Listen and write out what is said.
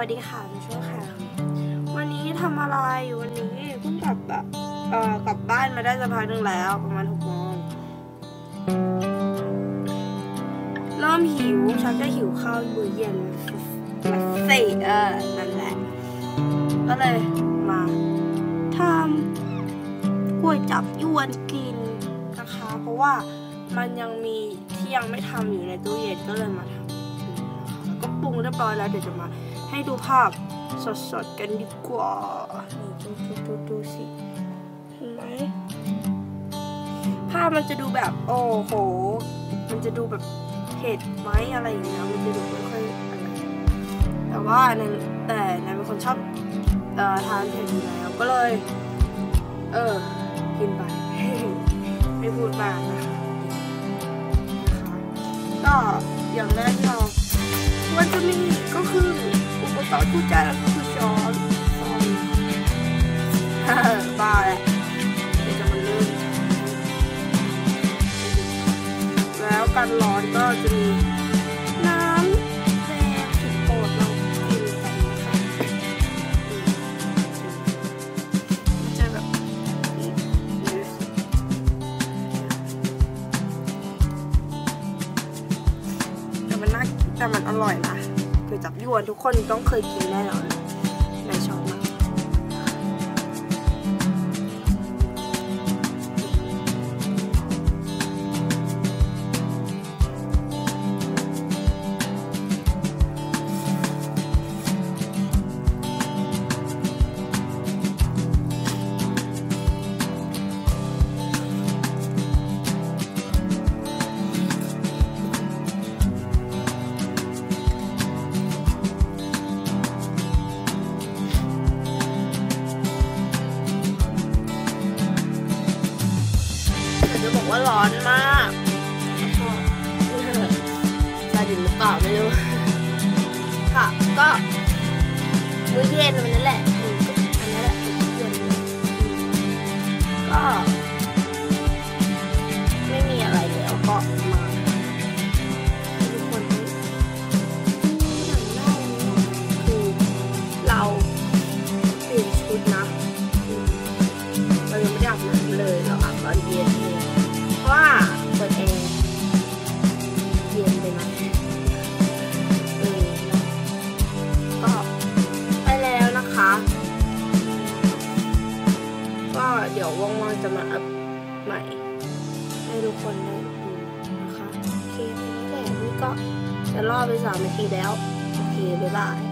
วัสดีค่ะมาช่วยค่ะ วันนี้ทำอะไรอยู่วันนี้เพิ่งกลับแบบเอ่อกลับบ้านมาได้สักพักหนึ่งแล้ว ประมาณหกโมงเริ่มหิวชักจะหิวข้าวมื้อเย็นมาสิเออนั่นแหละ ก็เลยมาทำก๋วยจับยวนกินนะคะ เพราะว่ามันยังมีที่ยังไม่ทำอยู่ในตู้เย็นก็เลยมาทำ ปรุงเรียบร้อยแล้วเดี๋ยวจะมาให้ดูภาพสดๆกันดีกว่านี่ดูดูดูดูสิเห็นไหมภาพมันจะดูแบบโอ้โห มันจะดูแบบเผ็ดไหมอะไรอย่างเงี้ยมันจะดูไม่ค่อยอะไรแต่ว่าในแต่ในเป็นคนชอบเอ่อทานเผ็ดอยู่แล้วก็เลย เออกินไปไม่พูดมากนะคะนะคะก็อย่างแรกที่เรา มันจะมีก็คืออุปกรณ์คู่ใจแล้วก็คือช้อนช้อนบ้าแหละเดี๋ยวจะมาเริ่มแล้วกันร้อนก็จะมี แต่มันอร่อยนะก๋วยจับยวนทุกคนต้องเคยกินแน่นอน ว่าร้อนมากซาดินหรือเปล่าไม่รู้ ค่ะ ก็ ว่างๆจะมาอัพใหม่ ให้ทุกคนได้ดูนะคะ โอเคไปแล้วแหละนี่ก็จะรอไปสามนาทีแล้ว โอเค บ๊ายบาย